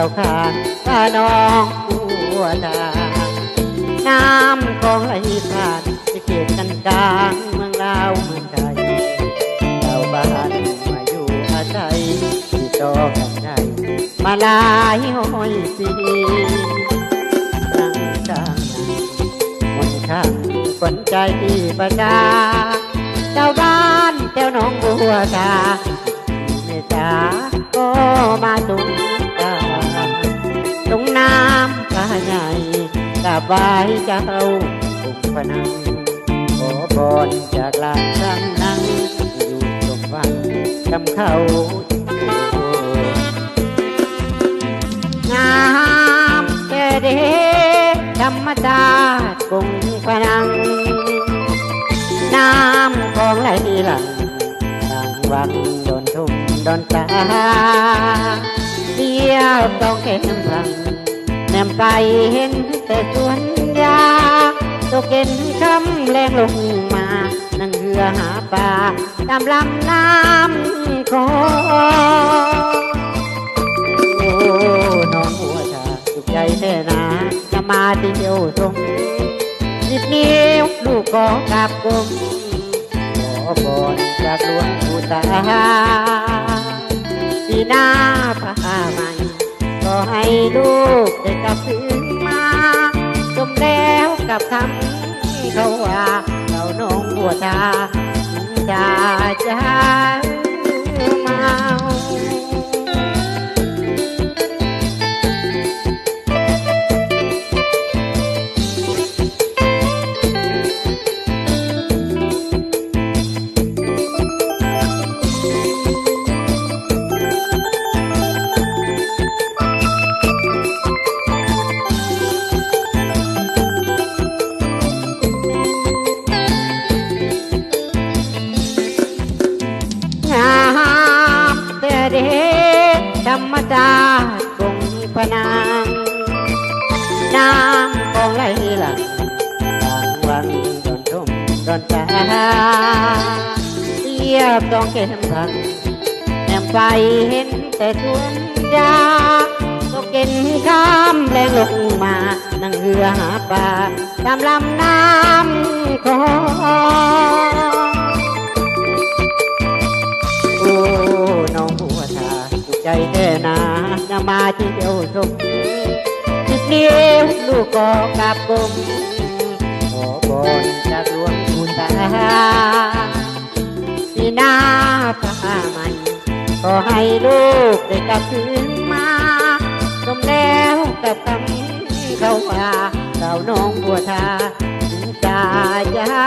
าวขานพาน้องบัวดา น้ำคลองไหลผ่านที่เขตกันกลางเมืองลาวเมืองไทยชาบ้านมาอยู่อาศัยที่ต่อกันใจมาลายห้อยสีนั่งจ้างมนข้างคนใจดีประดาเจ้าบ้านเจ้าหน้องบัวดา เมตตาก็มาตุงกาตรงน้ำพระใหญ่กราบไหว้เจ้าองค์พนังขอพรจากลานช่างนั่งอยู่ตรงวังคำเข้างามแค่เดธรรมชาติคงพนัง น้ำของไหลหลังต่างวังโดนทุ่ม โดนตาเดียวต้องเข็มพังแนมไปเห็นแต่สวนยาตกเย็นคำแรงลงมา นั่งเรือหาปลาตามลำน้ำคอโอ้น้องหัวชาสุขใจแน่นาจะมาเที่ยวตรงนิดนิ้วลูกก็กลับกลมขอพรจากหลวงปู่ตา ปีหน้าผ้าใหม่ก็ให้ลูกได้กลับคืนมาจมแล้วกับคำเขาว่าเราน้องบัวตาจะจะเมา ทุ่มโดนตาเทียบต้องเก็มพันแนมไปเห็นแต่สวนยาตกเย็นข้ามแรงลงมานั่งเรือหาปลาตามลำน้ำคอโอ้น้องบัวทาใจแน่นาจะมาเที่ยวชมจิตเดียวลูกก็กลับกลมขอบอนจากหลวง ปีหน้าฟ้าใหม่ขอให้ลูกได้กลับคืนมาสมแล้วกับคำเขาว่าเราน้องบัวทาถึงจะยา